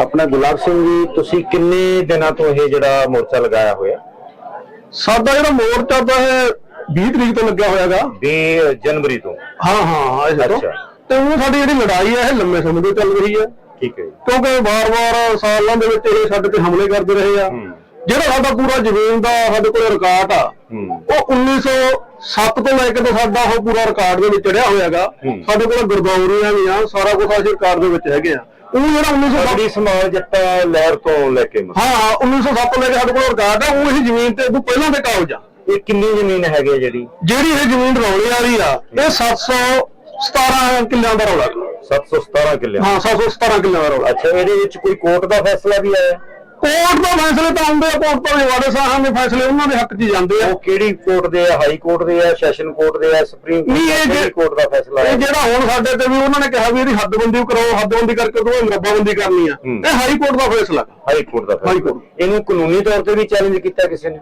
ਆਪਣਾ ਗੁਲਾਬ ਸਿੰਘ ਜੀ ਤੁਸੀਂ ਕਿੰਨੇ ਦਿਨਾਂ ਤੋਂ ਇਹ ਜਿਹੜਾ ਮੋਰਚਾ ਲਗਾਇਆ ਹੋਇਆ? ਸਾਡਾ ਜਿਹੜਾ ਮੋਰਚਾ ਤਾਂ ਹੈ 20 ਤਰੀਕ ਤੋਂ ਲੱਗਿਆ ਹੋਇਆਗਾ। 20 ਜਨਵਰੀ ਤੋਂ। ਹਾਂ ਹਾਂ ਇਸ ਤੋਂ। ਤੇ ਉਹ ਸਾਡੀ ਜਿਹੜੀ ਲੜਾਈ ਹੈ ਇਹ ਲੰਮੇ ਸਮੇਂ ਤੋਂ ਚੱਲ ਰਹੀ ਹੈ। ਠੀਕ ਹੈ ਕਿਉਂਕਿ ਵਾਰ-ਵਾਰ ਸਾਲਾਂ ਦੇ ਵਿੱਚ ਇਹ ਸਾਡੇ ਤੇ ਹਮਲੇ ਕਰਦੇ ਰਹੇ ਆ। ਜਿਹੜਾ ਸਾਡਾ ਪੂਰਾ ਜ਼ਮੀਨ ਦਾ ਸਾਡੇ ਕੋਲ ਰਿਕਾਰਡ ਆ ਉਹ 1900 7 ਤੋਂ ਲੈ ਕੇ ਤਾਂ ਸਾਡਾ ਉਹ ਪੂਰਾ ਰਿਕਾਰਡ ਦੇ ਵਿੱਚ ਚੜਿਆ ਹੋਇਆਗਾ। ਸਾਡੇ ਕੋਲ ਗੁਰਦੌਰੀਆਂ ਵੀ ਆ ਸਾਰਾ ਕੁਝ ਅਸੀਂ ਰਿਕਾਰਡ ਦੇ ਵਿੱਚ ਹੈਗੇ ਆ। ਉਹ ਜਿਹੜਾ 1907 ਸਮਾਜ ਜੱਟਾ ਲਹਿਰ ਤੋਂ ਲੈ ਕੇ ਹਾਂ 1907 ਲੈ ਕੇ ਸਾਡੇ ਕੋਲ ਰਿਕਾਰਡ ਆ ਉਹ ਹੀ ਜ਼ਮੀਨ ਤੇ ਉਹ ਪਹਿਲਾਂ ਦੇ ਕਾਗਜ਼ ਆ। ਇਹ ਕਿੰਨੀ ਜ਼ਮੀਨ ਹੈਗੀ ਹੈ ਜਿਹੜੀ? ਜਿਹੜੀ ਇਹ ਜ਼ਮੀਨ ਰੌਲੇ ਵਾਲੀ ਆ ਇਹ 717 ਕਿੱਲਿਆਂ ਦਾ ਰੌਲਾ। 717 ਕਿੱਲੇ ਹਾਂ 717 ਕਿੱਲੇ ਦਾ ਰੌਲਾ। ਅੱਛਾ ਇਹਦੇ ਵਿੱਚ ਕੋਈ ਕੋਰਟ ਦਾ ਫੈਸਲਾ ਵੀ ਆਇਆ? ਕੋਰਟ ਦਾ ਫੈਸਲੇ ਤਾਂ ਆਉਂਦੇ ਆ ਕੋਰਟ ਤੋਂ ਵਾੜੇ ਸਾਹਿਬਾਂ ਦੇ ਫੈਸਲੇ ਉਹਨਾਂ ਦੇ ਹੱਕ 'ਚ ਜਾਂਦੇ ਆ। ਉਹ ਕਿਹੜੀ ਕੋਰਟ ਦੇ ਆ? ਹਾਈ ਕੋਰਟ ਦੇ ਆ ਸੈਸ਼ਨ ਕੋਰਟ ਦੇ ਆ ਸੁਪਰੀਮ ਨਹੀਂ, ਇਹ ਜੇ- ਕੋਰਟ ਦਾ ਫੈਸਲਾ ਇਹ ਜਿਹੜਾ ਹੁਣ ਸਾਡੇ ਤੇ ਵੀ ਉਹਨਾਂ ਨੇ ਕਿਹਾ ਵੀ ਇਹਦੀ ਹੱਦਬੰਦੀ ਕਰੋ ਹੱਦਬੰਦੀ ਕਰਕੇ ਤੋਂ ਮਰੱਬਾਬੰਦੀ ਕਰਨੀ ਆ। ਹੂੰ। ਇਹ ਹਾਈ ਕੋਰਟ ਦਾ ਫੈਸਲਾ। ਹਾਈ ਕੋਰਟ ਦਾ ਹਾਈ ਫੈਸਲਾ। ਕੋਰਟ। ਇਹਨੂੰ ਕਾਨੂੰਨੀ ਤੌਰ ਤੇ ਵੀ ਚੈਲੰਜ ਕੀਤਾ ਕਿਸੇ ਨੇ?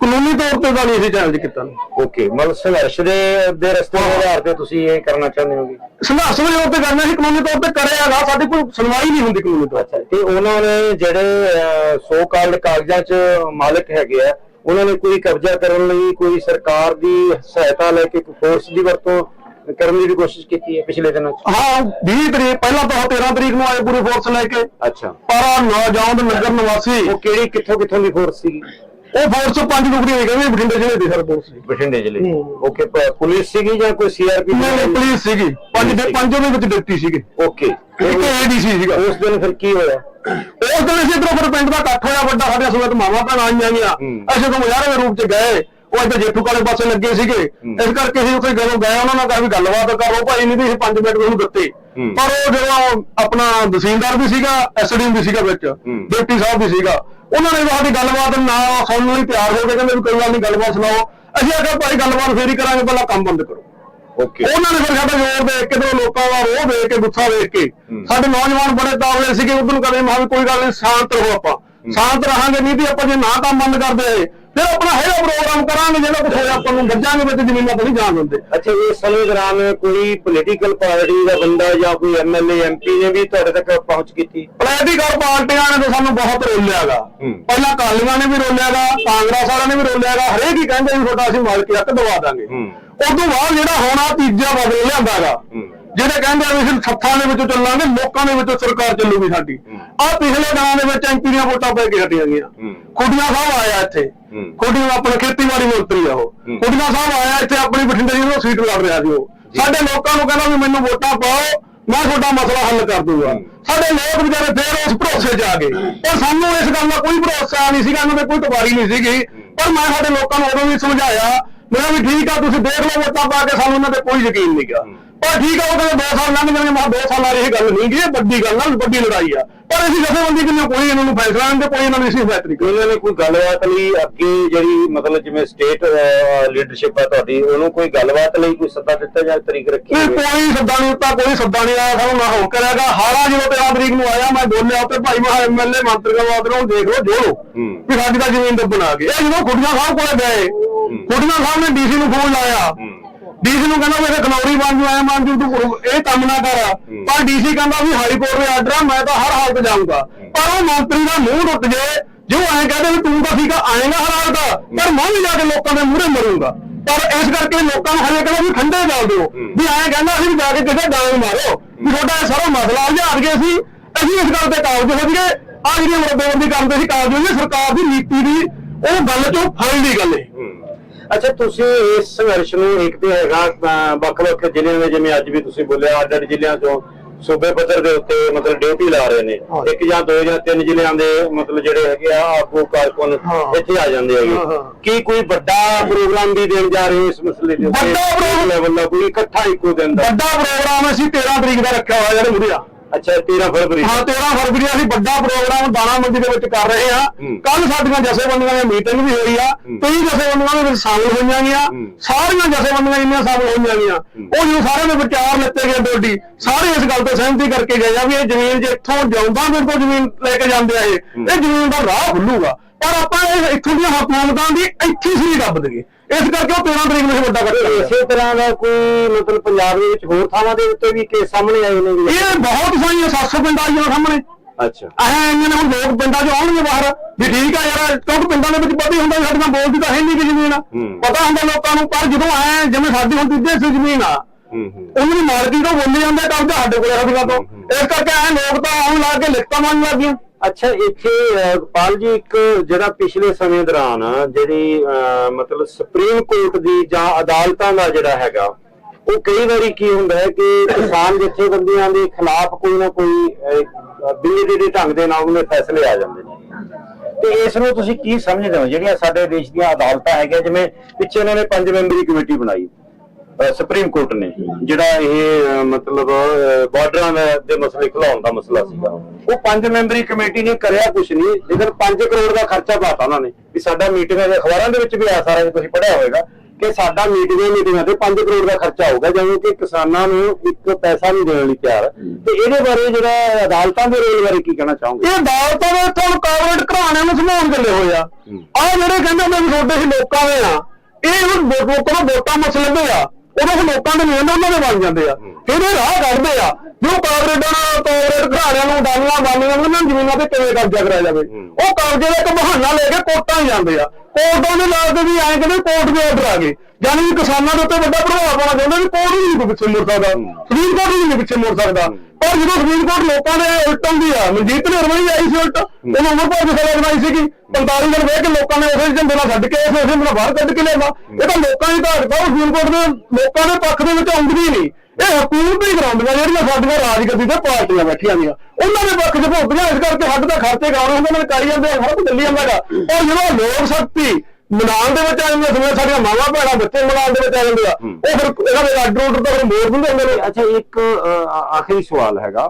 ਕਾਨੂੰਨੀ ਤੌਰ ਤੇ ਤਾਂ ਨਹੀਂ ਅਸੀਂ ਚੈਲੰਜ ਕੀਤਾ ਓਕੇ ਮਤਲਬ ਸੰਘਰਸ਼ ਦੇ ਦੇ ਰਸਤੇ ਦੇ ਆਧਾਰ ਤੇ ਤੁਸੀਂ ਇਹ ਕਰਨਾ ਚਾਹੁੰਦੇ ਹੋਗੇ? ਸੰਘਰਸ਼ ਦੇ ਤੌਰ ਤੇ ਕਰਨਾ ਸੀ ਕਾਨੂੰਨੀ ਤੌਰ ਤੇ ਕਰਿਆਗਾ ਸਾਡੀ ਕੋਈ ਸੁਣਵਾਈ ਨਹੀਂ ਹੁੰਦੀ ਕਾਨੂੰਨੀ ਤੌਰ ਤੇ। ਤੇ ਉਹਨਾਂ ਨੇ ਜਿਹੜੇ ਸੋ ਕਾਲਡ ਕਾਗਜ਼ਾਂ 'ਚ ਮਾਲਕ ਹੈਗੇ ਆ ਉਹਨਾਂ ਨੇ ਕੋਈ ਕਬਜ਼ਾ ਕਰਨ ਲਈ ਕੋਈ ਸਰਕਾਰ ਦੀ ਸਹਾਇਤਾ ਲੈ ਕੇ ਕੋਈ ਫੋਰਸ ਦੀ ਵਰਤੋਂ ਕਰਨ ਦੀ ਵੀ ਕੋਸ਼ਿਸ਼ ਕੀਤੀ ਹੈ ਪਿਛਲੇ ਦਿਨਾਂ 'ਚ? ਹਾਂ 20 ਤਰੀਕ ਪਹਿਲਾਂ ਤਾਂ ਉਹ 13 ਤਰੀਕ ਨੂੰ ਆਏ ਪੂਰੀ ਫੋਰਸ ਲੈ ਕੇ। ਅੱਛਾ। ਪਰ ਨੌਜਵਾਨ ਨਗਰ ਨਿਵਾਸੀ। ਉਹ ਕਿਹੜੀ ਕਿੱਥੋਂ ਕਿੱਥੋਂ ਦੀ ਫੋਰਸ ਸੀਗੀ? ਉਹ ਫੋਰਸ ਪੰਜ ਟੁਕੜੀਆਂ ਹੋਈ ਕਹਿੰਦੇ ਬਠਿੰਡੇ ਜ਼ਿਲ੍ਹੇ ਦੀ ਸਰ ਫੋਰਸ ਸੀ ਬਠਿੰਡੇ ਜ਼ਿਲ੍ਹੇ ਦੀ। ਹੂੰ। ਓਕੇ ਪ- ਪੁਲਿਸ ਸੀਗੀ ਜਾਂ ਕੋਈ ਸੀਆਰਪੀ ਨਹੀਂ ਨਹੀਂ ਪੁਲਿਸ ਸੀਗੀ। ਪੰਜ ਦੇ ਪੰਜੋਂ ਦੇ ਵਿੱਚ ਡਿਪਟੀ ਸੀਗੇ। ਓਕੇ। ਇੱਕ ਏਡੀਸੀ ਸੀਗਾ। ਉਸ ਦਿਨ ਫਿਰ ਕੀ ਹੋਇਆ? ਉਸ ਦਿਨ ਅਸੀਂ ਇੱਧਰੋਂ ਫਿਰ ਪਿੰਡ ਦਾ ਇਕੱਠ ਹੋਇਆ ਵੱਡਾ ਸਾਡੇ ਸਮੇਤ ਮਾਵਾ ਭੈਣਾਂ ਆਈਆਂ ਗਈਆਂ। ਹੂੰ। ਅਸੀਂ ਤੋਂ ਮੁਜ਼ਾਹਰੇ ਦੇ ਰੂਪ ਚ ਗਏ। ਉਹ ਇੱਧਰ ਜੇਠੂ ਕਾਲੇ ਪਾਸੇ ਲੱਗੇ ਸੀਗੇ। ਇਸ ਕਰਕੇ ਅਸੀਂ ਉੱਥੇ ਜਦੋਂ ਗਏ ਉਹਨਾਂ ਨਾਲ ਕਿਹਾ ਵੀ ਗੱਲਬਾਤ ਕਰੋ ਭਾਈ ਨਹੀਂ ਤੇ ਅਸੀਂ 5 ਮਿੰਟ ਤੁਹਾਨੂੰ ਦਿੱਤੇ। ਹੂੰ। ਪਰ ਉਹ ਜਿਹੜਾ ਆਪਣਾ ਤਹਿਸੀਲਦਾਰ ਵੀ ਸੀਗਾ ਐਸਡੀਐਮ ਵੀ ਸੀਗਾ ਵਿੱਚ ਹੂੰ। ਡਿਪਟੀ ਸਾਹਿਬ ਵੀ ਸੀਗਾ ਉਹਨਾਂ ਨੇ ਸਾਡੀ ਗੱਲਬਾਤ ਨਾ ਸੁਣਨ ਲਈ ਤਿਆਰ ਹੋ ਕੇ ਕਹਿੰਦੇ ਵੀ ਕੋਈ ਗੱਲ ਨਹੀਂ ਗੱਲਬਾਤ ਸੁਣਾਓ। ਅਸੀਂ ਆਖਿਆ ਭਾਈ ਗੱਲਬਾਤ ਫੇਰ ਹੀ ਕਰਾਂਗੇ ਪਹਿਲਾਂ ਕੰਮ ਬੰਦ ਕਰੋ। ਓਕੇ। ਉਹਨਾਂ ਨੇ ਫਿਰ ਸਾਡਾ ਜ਼ੋਰ ਦੇਖ ਕੇ ਤੇ ਲੋਕਾਂ ਦਾ ਰੋਹ ਦੇਖ ਕੇ ਗੁੱਸਾ ਦੇਖ ਕੇ ਸਾਡੇ ਨੌਜਵਾਨ ਬੜੇ ਤਾਵਲੇ ਸੀਗੇ ਉਦੋਂ ਨੂੰ ਕਦੇ ਮਹਾਂ ਵੀ ਕੋਈ ਗੱਲ ਨਹੀਂ ਸ਼ਾਂਤ ਰਹੋ ਆਪਾਂ। ਸ਼ਾਂਤ ਰਹਾਂਗੇ ਨਹੀਂ ਤੇ ਆਪਾਂ ਜੇ ਨਾ ਕੰਮ ਬੰਦ ਕਰਦੇ ਆਏ ਫਿਰ ਆਪਣਾ ਹੈਗਾ ਪ੍ਰੋਗਰਾਮ ਕਰਾਂਗੇ ਜਿਹੜਾ ਕੁਝ ਹੋਇਆ ਆਪਾਂ ਨੂੰ ਗੱਜਾਂਗੇ ਵਿੱਚ ਜ਼ਮੀਨਾਂ ਤੇ ਨਹੀਂ ਜਾਣ ਦਿੰਦੇ। ਅੱਛਾ ਇਸ ਸਮੇਂ ਦੌਰਾਨ ਕੋਈ ਪੋਲੀਟੀਕਲ ਪਾਰਟੀ ਦਾ ਬੰਦਾ ਜਾਂ ਕੋਈ ਐਮਐਲਏ ਐਮਪੀ ਨੇ ਵੀ ਤੁਹਾਡੇ ਤੱਕ ਪਹੁੰਚ ਕੀਤੀ? ਪੋਲੀਟੀਕਲ ਪਾਰਟੀਆਂ ਨੇ ਤਾਂ ਸਾਨੂੰ ਬਹੁਤ ਰੋਲਿਆਗਾ। ਪਹਿਲਾਂ ਕਾਲੀਆਂ ਨੇ ਵੀ ਰੋਲਿਆਗਾ ਕਾਂਗਰਸ ਵਾਲਿਆਂ ਨੇ ਵੀ ਰੋਲਿਆਗਾ ਹਰੇਕ ਹੀ ਕਹਿੰਦੇ ਵੀ ਤੁਹਾਡਾ ਅਸੀਂ ਮਾਲਕੀ ਹੱਕ ਦਵਾ ਦਾਂਗੇ। ਤੋਂ ਬਾਅਦ ਜਿਹੜਾ ਹੋਣਾ ਤੀਜਾ ਬਦਲ ਲਿਆਂਦਾਗਾ। ਜਿਹੜੇ ਕਹਿੰਦੇ ਆ ਵੀ ਅਸੀਂ ਸੱਥਾਂ ਦੇ ਵਿੱਚੋਂ ਚੱਲਾਂਗੇ ਲੋਕਾਂ ਦੇ ਵਿੱਚੋਂ ਸਰਕਾਰ ਚੱਲੂਗੀ ਸਾਡੀ। ਆਹ ਪਿਛਲੇ ਦਿਨਾਂ ਦੇ ਵਿੱਚ ਐਮਪੀ ਦੀਆਂ ਵੋਟਾਂ ਪੈ ਕੇ ਹਟੀਆਂ ਗਈਆਂ। ਖੁੱਡੀਆਂ ਸਾਹਿਬ ਆਇਆ ਇੱਥੇ। ਹੂੰ। ਖੁੱਡੀਆਂ ਆਪਣਾ ਖੇਤੀਬਾੜੀ ਮੰਤਰੀ ਆ ਉਹ। ਹੂੰ। ਖੁੱਡੀਆਂ ਸਾਹਿਬ ਆਇਆ ਇੱਥੇ ਆਪਣੀ ਬਠਿੰਡੇ ਦੀ ਉਹ ਸੀਟ ਲੜ ਰਿਹਾ ਸੀ ਉਹ। ਸਾਡੇ ਲੋਕਾਂ ਨੂੰ ਕਹਿੰਦਾ ਵੀ ਮੈਨੂੰ ਵੋਟਾਂ ਪਾਓ ਮੈਂ ਤੁਹਾਡਾ ਮਸਲਾ ਹੱਲ ਕਰ ਦੂੰਗਾ। ਸਾਡੇ ਲੋਕ ਵਿਚਾਰੇ ਫੇਰ ਉਸ ਭਰੋਸੇ 'ਚ ਆ ਗਏ। ਪਰ ਸਾਨੂੰ ਇਸ ਗੱਲ ਦਾ ਕੋਈ ਭਰੋਸਾ ਨਹੀਂ ਸੀਗਾ ਇਹਨਾਂ ਤੇ ਕੋਈ ਤਵਾਰੀ ਨਹੀਂ ਸੀਗੀ। ਪਰ ਮੈਂ ਸਾਡੇ ਲੋਕਾਂ ਨੂੰ ਉਦੋਂ ਵੀ ਸਮਝਾਇਆ ਮੇਰਾ ਵੀ ਠੀਕ ਆ ਤੁਸੀਂ ਦੇਖ ਲਓ ਵੋਟਾਂ ਪਾ ਕੇ ਸਾਨੂੰ ਇਹਨਾਂ ਤੇ ਕੋਈ ਯਕੀਨ ਨਹੀਂਗਾ ਪਰ ਠੀਕ ਆ ਉਹ ਕਹਿੰਦੇ ਦੋ ਸਾਲ ਲੰਘ ਜਾਣਗੇ। ਮੈਂ ਦੋ ਸਾਲਾਂ ਦੀ ਇਹ ਗੱਲ ਨਹੀਂ ਗੀ ਇਹ ਵੱਡੀ ਗੱਲ ਆ ਵੱਡੀ ਲੜਾਈ ਆ। ਪਰ ਅਸੀਂ ਜਥੇਬੰਦੀ ਕਿੰਨੇ ਕੋਈ ਇਹਨਾਂ ਨੂੰ ਫੈਸਲਾ ਨਹੀਂ ਤੇ ਕੋਈ ਇਹਨਾਂ ਨੂੰ ਅਸੀਂ ਫੈਸਲਾ ਨਹੀਂ। ਉਹਨਾਂ ਨੇ ਕੋਈ ਗੱਲਬਾਤ ਲਈ ਅੱਗੇ ਜਿਹੜੀ ਮਤਲਬ ਜਿਵੇਂ ਸਟੇਟ ਲੀਡਰਸ਼ਿਪ ਆ ਤੁਹਾਡੀ ਉਹਨੂੰ ਕੋਈ ਗੱਲਬਾਤ ਲਈ ਕੋਈ ਸੱਦਾ ਦਿੱਤਾ ਜਾਂ ਤਰੀਕ ਰੱਖੀ ਨਹੀਂ ਕੋਈ ਸੱਦਾ ਨਹੀਂ ਦਿੱਤਾ ਕੋਈ ਸੱਦਾ ਨਹੀਂ ਆਇਆ ਸਾਨੂੰ ਨਾ ਹੋ ਕਰਿਆਗਾ ਹਾਲਾ ਜਦੋਂ 13 ਤਰੀਕ ਨੂੰ ਆਇਆ ਮੈਂ ਬੋਲਿਆ ਉੱਤੇ ਭਾਈ ਮਹਾ ਐਮਐਲਏ ਮੰਤਰੀਆਂ ਵਾਦਰੋਂ ਦੇਖ ਲਓ ਜੋੜੋ। ਹੂੰ। ਵੀ ਸਾਡੀ ਤਾਂ ਜ਼ਮੀਨ ਦੱਬਣ ਆ ਗਈ। ਇਹ ਜਦੋਂ ਖੁੱਡੀਆਂ ਸਾਹਿਬ ਕੋਲੇ ਗਏ ਖੁੱਡੀਆਂ ਸਾਹਿਬ ਨੇ ਡੀਸੀ ਨੂੰ ਫੋਨ ਲਾਇਆ। ਡੀਸੀ ਨੂੰ ਕਹਿੰਦਾ ਮੇਰੇ ਖਨੌਰੀ ਬਣ ਜੂ ਐ ਬਣ ਜੂ ਤੂੰ ਇਹ ਕੰਮ ਨਾ ਕਰ। ਪਰ ਡੀਸੀ ਕਹਿੰਦਾ ਵੀ ਹਾਈ ਕੋਰਟ ਦੇ ਆਰਡਰ ਆ ਮੈਂ ਤਾਂ ਹਰ ਹਾਲਤ ਜਾਊਂਗਾ। ਪਰ ਉਹ ਮੰਤਰੀ ਦਾ ਮੂੰਹ ਟੁੱਟ ਜੇ ਜੋ ਐਂ ਕਹਦੇ ਵੀ ਤੂੰ ਤਾਂ ਠੀਕ ਆਏਗਾ ਹਰ ਹਾਲਤ ਪਰ ਮੈਂ ਵੀ ਜਾ ਕੇ ਲੋਕਾਂ ਦੇ ਮੂਹਰੇ ਮਰੂੰਗਾ। ਪਰ ਇਸ ਕਰਕੇ ਲੋਕਾਂ ਨੂੰ ਹਲੇ ਕਹਿੰਦਾ ਵੀ ਠੰਡੇ ਚੱਲ ਦਿਓ। ਵੀ ਐਂ ਕਹਿੰਦਾ ਅਸੀਂ ਵੀ ਜਾ ਕੇ ਕਿਸੇ ਡਾਂਗ ਮਾਰੋ। ਵੀ ਤੁਹਾਡਾ ਸਾਰਾ ਮਸਲਾ ਉਲਝਾ ਗਏ ਸੀ ਅਸੀਂ ਇਸ ਗੱਲ ਤੇ ਕਾਬਜ ਹੋ ਜੀਏ ਆ ਜਿਹੜੀ ਮਰਦੇਬੰਦੀ ਕਰਦੇ ਸੀ ਕਾਬਜ ਹੋ ਜੀਏ ਸਰਕਾਰ ਦੀ ਨੀਤੀ ਦੀ ਉਹ ਗੱਲ ਚੋਂ ਫਲ ਦੀ ਗੱਲ ਹੈ। ਅੱਛਾ ਤੁਸੀਂ ਇਸ ਸੰਘਰਸ਼ ਨੂੰ ਇੱਕ ਤੇ ਹੈਗਾ ਵੱਖ-ਵੱਖ ਜ਼ਿਲ੍ਹਿਆਂ ਦੇ ਜਿਵੇਂ ਅੱਜ ਵੀ ਤੁਸੀਂ ਬੋਲਿਆ ਅੱਡ-ਅੱਡ ਜ਼ਿਲ੍ਹਿਆਂ ਤੋਂ ਸੂਬੇ ਪੱਧਰ ਦੇ ਉੱਤੇ ਮਤਲਬ ਡਿਊਟੀ ਲਾ ਰਹੇ ਨੇ। ਇੱਕ ਜਾਂ ਦੋ ਜਾਂ ਤਿੰਨ ਜ਼ਿਲ੍ਹਿਆਂ ਦੇ ਮਤਲਬ ਜਿਹੜੇ ਹੈਗੇ ਆ ਆਗੂ ਕਾਰਕੁਨ। ਇੱਥੇ ਆ ਜਾਂਦੇ ਹੈਗੇ। ਕੀ ਕੋਈ ਵੱਡਾ ਪ੍ਰੋਗਰਾਮ ਵੀ ਦੇਣ ਜਾ ਰਹੇ ਇਸ ਮਸਲੇ ਦੇ ਉੱਤੇ ਵੱਡਾ ਪ੍ਰੋਗਰਾਮ- ਲੈਵਲ ਦਾ ਕੋਈ ਇਕੱਠਾ ਇੱਕੋ ਦਿਨ ਦਾ ਵੱਡਾ ਪ੍ਰੋਗਰਾਮ ਅਸੀਂ 13 ਤਰੀਕ ਦਾ ਰੱਖਿਆ ਹੋਇਆ ਜਿਹੜੇ ਮੁਰਿਆ ਅੱਛਾ 13 ਫਰਵਰੀ। ਹਾਂ 13 ਫਰਵਰੀ ਅਸੀਂ ਵੱਡਾ ਪ੍ਰੋਗਰਾਮ ਦਾਣਾ ਮੰਡੀ ਦੇ ਵਿੱਚ ਕਰ ਰਹੇ ਹਾਂ। ਕੱਲ ਸਾਡੀਆਂ ਜਥੇਬੰਦੀਆਂ ਦੀ ਮੀਟਿੰਗ ਵੀ ਹੋਈ ਆ। ਕਈ ਜਥੇਬੰਦੀਆਂ ਦੇ ਵਿੱਚ ਸ਼ਾਮਲ ਹੋਈਆਂ ਗਈਆਂ। ਸਾਰੀਆਂ ਜਥੇਬੰਦੀਆਂ ਇੰਨੀਆਂ ਸ਼ਾਮਲ ਹੋਈਆਂ ਗਈਆਂ। ਉਹ ਜੋ ਸਾਰਿਆਂ ਦੇ ਵਿਚਾਰ ਲਿੱਤੇ ਗਏ ਦੋਡੀ ਸਾਰੇ ਇਸ ਗੱਲ ਤੇ ਸਹਿਮਤੀ ਕਰਕੇ ਗਏ ਆ ਵੀ ਇਹ ਜ਼ਮੀਨ ਜੇ ਇੱਥੋਂ ਜਾਉਂਦਾ ਮੇਰੇ ਤੋਂ ਜ਼ਮੀਨ ਲੈ ਕੇ ਜਾਂਦੇ ਆ ਇਹ। ਇਹ ਜ਼ਮੀਨ ਦਾ ਰਾਹ ਖੁੱਲੂਗਾ। ਪਰ ਆਪਾਂ ਇਹ ਇੱਥੋਂ ਦੀਆਂ ਹਕੂਮਤਾਂ ਦੀ ਇੱਥੇ ਸੀ ਦੱਬ ਦਈਏ। ਇਸ ਕਰਕੇ ਉਹ 13 ਤਰੀਕ ਨੂੰ ਇਹ ਵੱਡਾ ਕੱਟਿਆ ਗਿਆ। ਇਸੇ ਤਰ੍ਹਾਂ ਦਾ ਕੋਈ ਮਤਲਬ ਪੰਜਾਬ ਦੇ ਵਿੱਚ ਹੋਰ ਥਾਵਾਂ ਦੇ ਉੱਤੇ ਵੀ ਕੇਸ ਸਾਹਮਣੇ ਆਏ ਨੇ ਜੀ? ਇਹ ਬਹੁਤ ਸਾਰੀਆਂ 700 ਪਿੰਡ ਆ ਗਈਆਂ ਸਾਹਮਣੇ। ਅੱਛਾ। ਐ ਇੰਨੇ ਨੇ ਹੁਣ ਲੋਕ ਪਿੰਡਾਂ 'ਚ ਆਉਣਗੇ ਬਾਹਰ। ਵੀ ਠੀਕ ਆ ਯਾਰ ਕਿਉਂਕਿ ਪਿੰਡਾਂ ਦੇ ਵਿੱਚ ਪਤਾ ਹੀ ਹੁੰਦਾ ਵੀ ਸਾਡੇ ਨਾਲ ਬੋਲਦੀ ਤਾਂ ਹੈ ਨਹੀਂ ਕਿ ਜ਼ਮੀਨ ਹੂੰ। ਪਤਾ ਹੁੰਦਾ ਲੋਕਾਂ ਨੂੰ ਪਰ ਜਦੋਂ ਐ ਜਿਵੇਂ ਸਾਡੀ ਹੁਣ ਤੀਜੇ ਹਿੱਸੇ ਜ਼ਮੀਨ ਆ ਹੂੰ ਹੂੰ। ਉਹਨਾਂ ਦੀ ਮਾਲਕੀ ਤੋਂ ਬੋਲੀ ਜਾਂਦੇ ਕਬਜ਼ਾ ਸਾਡੇ ਕੋਲੇ ਹੱਥ ਤੋਂ। ਇਸ ਕਰਕੇ ਐ ਲੋਕ ਤਾਂ ਆਉਣ ਲਾ ਕੇ ਲਿਖਤਾਂ ਮੰਨ ਲੱਗ ਗਈਆਂ। ਅੱਛਾ ਇੱਥੇ ਗੋਪਾਲ ਜੀ ਇੱਕ ਜਿਹੜਾ ਪਿਛਲੇ ਸਮੇਂ ਦੌਰਾਨ ਜਿਹੜੀ ਅਹ, ਮਤਲਬ ਸੁਪਰੀਮ ਕੋਰਟ ਦੀ ਜਾਂ ਅਦਾਲਤਾਂ ਦਾ ਜਿਹੜਾ ਹੈਗਾ ਉਹ ਕਈ ਵਾਰੀ ਕੀ ਹੁੰਦਾ ਹੈ ਕਿ ਕਿਸਾਨ ਜਥੇਬੰਦੀਆਂ ਦੇ ਖਿਲਾਫ ਕੋਈ ਨਾ ਕੋਈ ਅਹ, ਬਿੱਲੀ ਦੇ ਢੰਗ ਦੇ ਨਾਲ ਉਹਨੇ ਫੈਸਲੇ ਆ ਜਾਂਦੇ ਨੇ। ਤੇ ਇਸ ਨੂੰ ਤੁਸੀਂ ਕੀ ਸਮਝਦੇ ਹੋ? ਜਿਹੜੀਆਂ ਸਾਡੇ ਦੇਸ਼ ਦੀਆਂ ਅਦਾਲਤਾਂ ਹੈਗੀਆਂ ਜਿਵੇਂ ਪਿੱਛੇ ਇਹਨਾਂ ਨੇ ਪੰਜ ਮੈਂਬਰੀ ਕਮੇਟੀ ਬਣਾਈ। ਸੁਪਰੀਮ ਕੋਰਟ ਨੇ ਜਿਹੜਾ ਇਹ ਮਤਲਬ ਬਾਰਡਰਾਂ ਦੇ- ਦੇ ਮਸਲੇ ਖਿਲਾਉਣ ਦਾ ਮਸਲਾ ਸੀਗਾ। ਉਹ ਪੰਜ ਮੈਂਬਰੀ ਕਮੇਟੀ ਨੇ ਕਰਿਆ ਕੁਝ ਨਹੀਂ। ਲੇਕਿਨ 5 ਕਰੋੜ ਦਾ ਖਰਚਾ ਪਾਤਾ ਉਹਨਾਂ ਨੇ ਵੀ ਸਾਡਾ ਮੀਟਿੰਗਾਂ ਦੇ ਅਖਬਾਰਾਂ ਦੇ ਵਿੱਚ ਵੀ ਆ ਸਾਰਾ ਤੁਸੀਂ ਪੜਿਆ ਹੋਵੇਗਾ ਕਿ ਸਾਡਾ ਮੀਟਿੰਗਾਂ ਮੀਟਿੰਗਾਂ ਤੇ 5 ਕਰੋੜ ਦਾ ਖਰਚਾ ਹੋਊਗਾ ਜਿਵੇਂ ਕਿ ਕਿਸਾਨਾਂ ਨੂੰ ਇੱਕ ਪੈਸਾ ਨਹੀਂ ਦੇਣ ਲਈ ਤਿਆਰ। ਤੇ ਇਹਦੇ ਬਾਰੇ ਜਿਹੜਾ ਅਦਾਲਤਾਂ ਦੇ ਰੋਲ ਬਾਰੇ ਕੀ ਕਹਿਣਾ ਚਾਹੋਗੇ? ਇਹ ਅਦਾਲਤਾਂ ਦੇ ਤੁਹਾਨੂੰ ਕਾਰਪੋਰੇਟ ਘਰਾਣਿਆਂ ਨੂੰ ਸਮਾਉਣ ਚੱਲੇ ਹੋਏ ਆ। ਆ ਜਿਹੜੇ ਕਹਿੰਦੇ ਹੁੰਦੇ ਵੀ ਤੁਹਾਡੇ ਹੀ ਲੋਕਾਂ ਦੇ ਆ ਇਹ ਹੁਣ ਲੋਕਾਂ ਨੂੰ ਵੋਟਾਂ ਮਸਲੇ ਦੇ ਆ। ਉਦੋਂ ਲੋਕਾਂ ਦੇ ਨਹੀਂ ਉਹਨਾਂ ਦੇ ਬਣ ਜਾਂਦੇ ਆ। ਫਿਰ ਇਹ ਰਾਹ ਕੱਢਦੇ ਆ। ਜੋ ਕਾਰਪੋਰੇਟਾਂ ਕਾਰਪੋਰੇਟ ਘਰਾਣਿਆਂ ਨੂੰ ਡਾਲੀਆਂ ਬਾਲੀਆਂ ਉਹਨਾਂ ਦੀਆਂ ਜ਼ਮੀਨਾਂ ਤੇ ਕਿਵੇਂ ਕਬਜ਼ਾ ਕਰਾਇਆ ਜਾਵੇ। ਉਹ ਕਬਜ਼ੇ ਦਾ ਇੱਕ ਬਹਾਨਾ ਲੈ ਕੇ ਕੋਰਟਾਂ ਹੀ ਜਾਂਦੇ ਆ। ਕੋਰਟਾਂ ਦੇ ਨਾਲ ਦੇ ਵੀ ਐਂ ਕਹਿੰਦੇ ਕੋਰਟ ਦੇ ਆਰਡਰ ਆ ਗਏ। ਯਾਨੀ ਕਿ ਕਿਸਾਨਾਂ ਦੇ ਉੱਤੇ ਵੱਡਾ ਪ੍ਰਭਾਵ ਪਾਉਣਾ ਚਾਹੁੰਦੇ ਵੀ ਕੋਰਟ ਵੀ ਨਹੀਂ ਪਿੱਛੇ ਮੁੜ ਸਕਦਾ। ਸੁਪਰੀਮ ਕੋਰਟ ਵੀ ਨਹੀਂ ਪਿੱਛੇ ਮੁੜ ਸਕਦਾ। ਪਰ ਜਦੋਂ ਸੁਪਰੀਮ ਕੋਰਟ ਲੋਕਾਂ ਦੇ ਉਲਟ ਹੁੰਦੀ ਆ, ਮਨਜੀਤ ਨੇ ਰਵਈ ਆਈ ਸੀ ਉਲਟ ਉਹਨੂੰ ਉਮਰ ਭਰ ਦੇ ਸਾਲ ਬਣਾਈ ਸੀਗੀ। 45 ਦਿਨ ਵੇਖ ਕੇ ਲੋਕਾਂ ਨੇ ਉਸੇ ਝੰਡੇ ਨਾਲ ਛੱਡ ਕੇ, ਉਸੇ ਝੰਡੇ ਨਾਲ ਬਾਹਰ ਕੱਢ ਕੇ ਲਿਆਵਾ ਇਹ ਤਾਂ ਲੋਕਾਂ ਦੀ ਧਾਕ ਦਾ ਸੁਪਰੀਮ ਕੋਰਟ ਦੇ ਲੋਕਾਂ ਦੇ ਪੱਖ ਦੇ ਵਿੱਚ ਆਉਂਦੀ ਹੀ ਨਹੀਂ। ਇਹ ਹਕੂਮਤ ਹੀ ਕਰਾਉਂਦੀਆਂ ਜਿਹੜੀਆਂ ਸਾਡੀਆਂ ਰਾਜਗੱਦੀ ਤੇ ਪਾਰਟੀਆਂ ਬੈਠੀਆਂ ਦੀਆਂ। ਉਹਨਾਂ ਦੇ ਪੱਖ 'ਚ ਭੁਗਤੀਆਂ, ਇਸ ਕਰਕੇ ਸਾਡੇ ਤਾਂ ਖਰਚੇ ਕਰਾਉਣੇ ਹੁੰਦੇ ਨੇ ਕਰੀ ਜਾਂਦੇ ਆ ਹਰ ਚੱਲੀ ਜਾਂਦਾਗਾ ਔਰ ਜਦੋਂ ਲੋਕ ਸ਼ਕਤੀ ਮੈਦਾਨ ਦੇ ਵਿੱਚ ਆ ਜਾਂਦੇ ਸਮੇਂ ਸਾਡੀਆਂ ਮਾਵਾਂ ਭੈਣਾਂ ਬੱਚੇ ਮੈਦਾਨ ਦੇ ਵਿੱਚ ਆ ਜਾਂਦੇ ਆ ਉਹ ਫਿਰ ਇਹਨਾਂ ਦੇ ਅੱਡ ਰੋਡ ਤੋਂ ਫਿਰ ਮੋੜ ਦਿੰਦੇ ਹੁੰਦੇ ਨੇ ਅੱਛਾ ਇੱਕ ਆਖਰੀ ਸਵਾਲ ਹੈਗਾ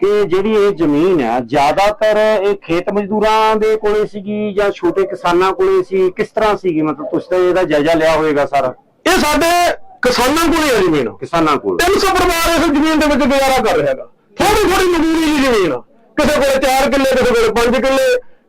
ਕਿ ਜਿਹੜੀ ਇਹ ਜ਼ਮੀਨ ਹੈ ਜ਼ਿਆਦਾਤਰ ਇਹ ਖੇਤ ਮਜ਼ਦੂਰਾਂ ਦੇ ਕੋਲੇ ਸੀਗੀ ਜਾਂ ਛੋਟੇ ਕਿਸਾਨਾਂ ਕੋਲੇ ਸੀ? ਕਿਸ ਤਰ੍ਹਾਂ ਸੀਗੀ? ਮਤਲਬ ਤੁਸੀਂ ਤਾਂ ਇਹਦਾ ਜਾਇਜ਼ਾ ਲਿਆ ਹੋਵੇਗਾ ਸਾਰਾ। ਇਹ ਸਾਡੇ ਕਿਸਾਨਾਂ ਕੋਲੇ ਆ ਜ਼ਮੀਨ। ਕਿਸਾਨਾਂ ਕੋਲ। 300 ਪਰਿਵਾਰ ਇਸ ਜ਼ਮੀਨ ਦੇ ਵਿੱਚ ਗੁਜ਼ਾਰਾ ਕਰ ਰਿਹਾ ਹੈਗਾ। ਥੋੜੀ ਥੋੜੀ ਮਜ਼ਦੂਰੀ ਦੀ ਜ਼ਮੀਨ ਕਿਸੇ ਕੋਲੇ 4 ਕਿੱਲੇ ਕਿਸੇ ਕੋਲੇ 5 ਕਿੱਲੇ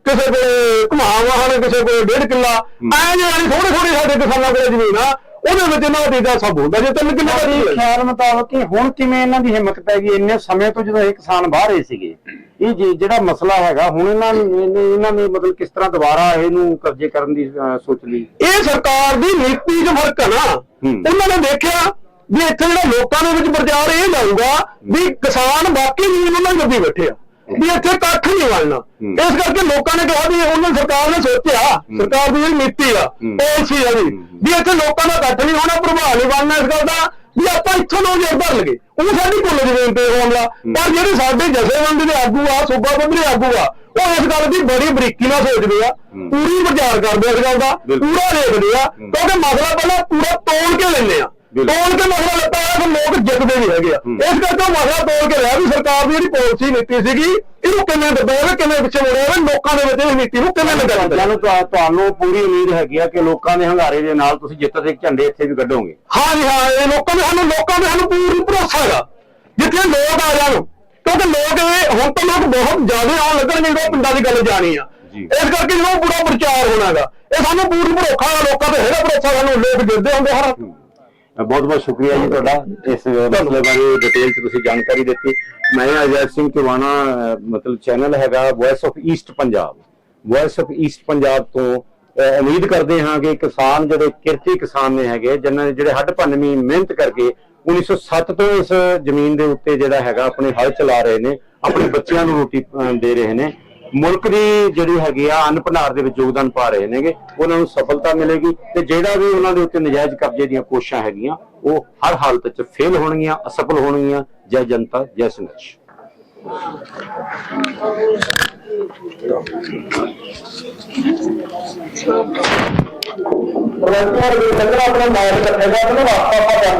ਕਿਸੇ ਕੋਲੇ ਘੁਮਾਵਾ ਹਨ ਕਿਸੇ ਕੋਲੇ 1.5 ਕਿੱਲਾ ਐ ਜਿਹੜੀ ਥੋੜੀ ਥੋੜੀ ਸਾਡੇ ਕਿਸਾਨਾਂ ਕੋਲੇ ਜ਼ਮੀਨ ਆ ਉਹਦੇ ਵਿੱਚ ਇਹਨਾਂ ਦਾ ਦੇਦਾ ਸਭ ਹੁੰਦਾ ਜੇ 3 ਕਿੱਲੇ ਦਾ ਤੁਹਾਡੇ। ਖਿਆਲ ਮੁਤਾਬਕ ਕਿ ਹੁਣ ਕਿਵੇਂ ਇਹਨਾਂ ਦੀ ਹਿੰਮਤ ਪੈ ਗਈ ਇੰਨੇ ਸਮੇਂ ਤੋਂ ਜਦੋਂ ਇਹ ਕਿਸਾਨ ਬਾਹਰ ਹੀ ਸੀਗੇ ਇਹ ਜੀ- ਜਿਹੜਾ ਮਸਲਾ ਹੈਗਾ ਹੁਣ ਇਹਨਾਂ ਨੇ ਇਹਨੇ- ਇਹਨਾਂ ਨੇ ਮਤਲਬ ਕਿਸ ਤਰ੍ਹਾਂ ਦੁਬਾਰਾ ਇਹਨੂੰ ਕਬਜ਼ੇ ਕਰਨ ਦੀ ਅਹ, ਸੋਚ ਲਈ? ਇਹ ਸਰਕਾਰ ਦੀ ਨੀਤੀ 'ਚ ਫ਼ਰਕ ਹੈ ਨਾ। ਉਹਨਾਂ ਨੇ ਦੇਖਿਆ ਵੀ ਇੱਥੇ ਜਿਹੜਾ ਲੋਕਾਂ ਦੇ ਵਿੱਚ ਪ੍ਰਚਾਰ ਇਹ ਜਾਊਗਾ ਵੀ ਕਿਸਾਨ ਬਾਕੀ ਜ਼ਮੀਨ ਉਹਨਾਂ ਦੀ ਲੱਗੀ ਬੈਠੇ ਆ। ਵੀ ਇੱਥੇ ਕੱਖ ਨਹੀਂ ਬਣਨਾ ਇਸ ਕਰਕੇ ਲੋਕਾਂ ਨੇ ਕਿਹਾ ਵੀ ਉਹਨਾਂ ਸਰਕਾਰ ਨੇ ਸੋਚਿਆ ਸਰਕਾਰ ਦੀ ਜਿਹੜੀ ਨੀਤੀ ਆ ਪਾਲਿਸੀ ਆ ਵੀ ਵੀ ਇੱਥੇ ਲੋਕਾਂ ਦਾ ਕੱਖ ਨਹੀਂ ਹੋਣਾ ਪ੍ਰਭਾਵ ਨਹੀਂ ਬਣਨਾ ਇਸ ਗੱਲ ਦਾ ਵੀ ਆਪਾਂ ਇੱਥੋਂ ਲੋਕ ਜੋਰ ਲਗੇ ਉਹ ਸਾਡੀ ਕੁੱਲ ਜ਼ਮੀਨ ਤੇ ਹੋਣਲਾ ਪਰ ਜਿਹੜੇ ਸਾਡੇ ਜਥੇਬੰਦੀ ਦੇ ਆਗੂ ਆ ਸੂਬਾ ਪੱਧਰੀ ਆਗੂ ਆ ਉਹ ਇਸ ਗੱਲ ਦੀ ਬੜੀ ਬਰੀਕੀ ਨਾਲ ਸੋਚਦੇ ਆ। ਪੂਰੀ ਵਿਚਾਰ ਕਰਦੇ ਆ ਇਸ ਗੱਲ ਦਾ ਪੂਰਾ ਦੇਖਦੇ ਆ ਕਿਉਂਕਿ ਮਸਲਾ ਪਹਿਲਾਂ ਪੂਰਾ ਤੋੜ ਕੇ ਲੈਂਦੇ ਆ। ਤੋੜ ਕੇ ਮਸਲਾ ਲੱਤਾ ਹੈ ਫਿਰ ਲੋਕ ਜਿੱਤਦੇ ਵੀ ਹੈਗੇ ਆ। ਇਸ ਕਰਕੇ ਉਹ ਮਸਲਾ ਤੋੜ ਕੇ ਰਿਹਾ ਵੀ ਸਰਕਾਰ ਦੀ ਜਿਹੜੀ ਪਾਲਿਸੀ ਨੀਤੀ ਸੀਗੀ ਇਹਨੂੰ ਕਿਵੇਂ ਦੱਬਿਆ ਕਿਵੇਂ ਪਿੱਛੇ ਜਾਵੇ, ਲੋਕਾਂ ਦੇ ਵਿੱਚ ਇਹ ਨੀਤੀ ਨੂੰ ਕਿਵੇਂ ਲੱਗਾ ਤੁਹਾਨੂੰ ਤੁਹਾ- ਤੁਹਾਨੂੰ ਪੂਰੀ ਉਮੀਦ ਹੈਗੀ ਆ ਕਿ ਲੋਕਾਂ ਦੇ ਹੰਗਾਰੇ ਦੇ ਨਾਲ ਤੁਸੀਂ ਜਿੱਤ ਦੇ ਝੰਡੇ ਇੱਥੇ ਵੀ ਕੱਢੋਗੇ। ਹਾਂ ਜੀ ਹਾਂ ਇਹ ਲੋਕਾਂ ਦੇ ਸਾਨੂੰ ਲੋਕਾਂ ਦੇ ਸਾਨੂੰ ਪੂਰੀ ਭਰੋਸਾ ਹੈਗਾ। ਜਿੱਥੇ ਲੋਕ ਆ ਜਾਣ ਕਿਉਂਕਿ ਲੋਕ ਇਹ ਹੁਣ ਤਾਂ ਲੋਕ ਬਹੁਤ ਜ਼ਿਆਦਾ ਆਉਣ ਲੱਗਣਗੇ ਜਦੋਂ ਪਿੰਡਾਂ ਦੀ ਗੱਲ ਜਾਣੀ ਆ। ਇਸ ਕਰਕੇ ਜਦੋਂ ਪੂਰਾ ਪ੍ਰਚਾਰ ਹੋਣਾਗਾ ਇਹ ਸਾਨੂੰ ਪੂਰੀ ਭਰੋਸਾ ਲੋਕਾਂ ਤੇ ਹੈਗਾ ਭਰੋਸਾ ਸਾਨੂੰ ਲੋਕ ਜਿੱਦੇ ਹੁੰਦੇ ਹਨ ਬਹੁਤ ਬਹੁਤ ਸ਼ੁਕਰੀਆ ਜੀ ਤੁਹਾਡਾ। ਇਸ ਮਸਲੇ ਬਾਰੇ ਡਿਟੇਲ ਚ ਤੁਸੀਂ ਜਾਣਕਾਰੀ ਦਿੱਤੀ। ਮੈਂ ਅਜੈਬ ਸਿੰਘ ਅਹ, ਮਤਲਬ ਚੈਨਲ ਹੈਗਾ voice of East Punjab voice of East Punjab ਤੋਂ ਉਮੀਦ ਕਰਦੇ ਹਾਂ ਕਿ ਕਿਸਾਨ ਜਿਹੜੇ ਕਿਰਤੀ ਕਿਸਾਨ ਨੇ ਹੈਗੇ ਜਿਨ੍ਹਾਂ ਨੇ ਜਿਹੜੇ ਹੱਡ ਭੰਨਵੀਂ ਮਿਹਨਤ ਕਰਕੇ 1907 ਤੋਂ ਇਸ ਜ਼ਮੀਨ ਦੇ ਉੱਤੇ ਜਿਹੜਾ ਹੈਗਾ ਆਪਣੇ ਹਲ ਚਲਾ ਰਹੇ ਨੇ ਆਪਣੇ ਬੱਚਿਆਂ ਨੂੰ ਰੋਟੀ ਦੇ ਰਹੇ ਨੇ। ਮੁਲਕ ਦੀ ਜਿਹੜੀ ਹੈਗੀ ਆ ਅੰਨ ਭੰਡਾਰ ਦੇ ਵਿੱਚ ਯੋਗਦਾਨ ਪਾ ਰਹੇ ਨੇਗੇ, ਉਹਨਾਂ ਨੂੰ ਸਫਲਤਾ ਮਿਲੇਗੀ ਤੇ ਜਿਹੜਾ ਵੀ ਉਹਨਾਂ ਦੇ ਉੱਤੇ ਨਜਾਇਜ਼ ਕਬਜ਼ੇ ਦੀਆਂ ਕੋਸ਼ਿਸ਼ਾਂ ਹੈਗੀਆਂ, ਉਹ ਹਰ ਹਾਲਤ 'ਚ ਫੇਲ ਹੋਣਗੀਆਂ, ਅਸਫਲ ਹੋਣਗੀਆਂ। ਜੈ ਜਨਤਾ, ਜੈ ਸੰਘਰਸ਼। ਪ੍ਰੋਫੈਸਰ ਵੀ ਕਹਿੰਦਾ ਆਪਣਾ ਮਾਇਰ ਰੱਖੇਗਾ ਤੇ ਵਾਪਸ ਆਪਾਂ ਕਰ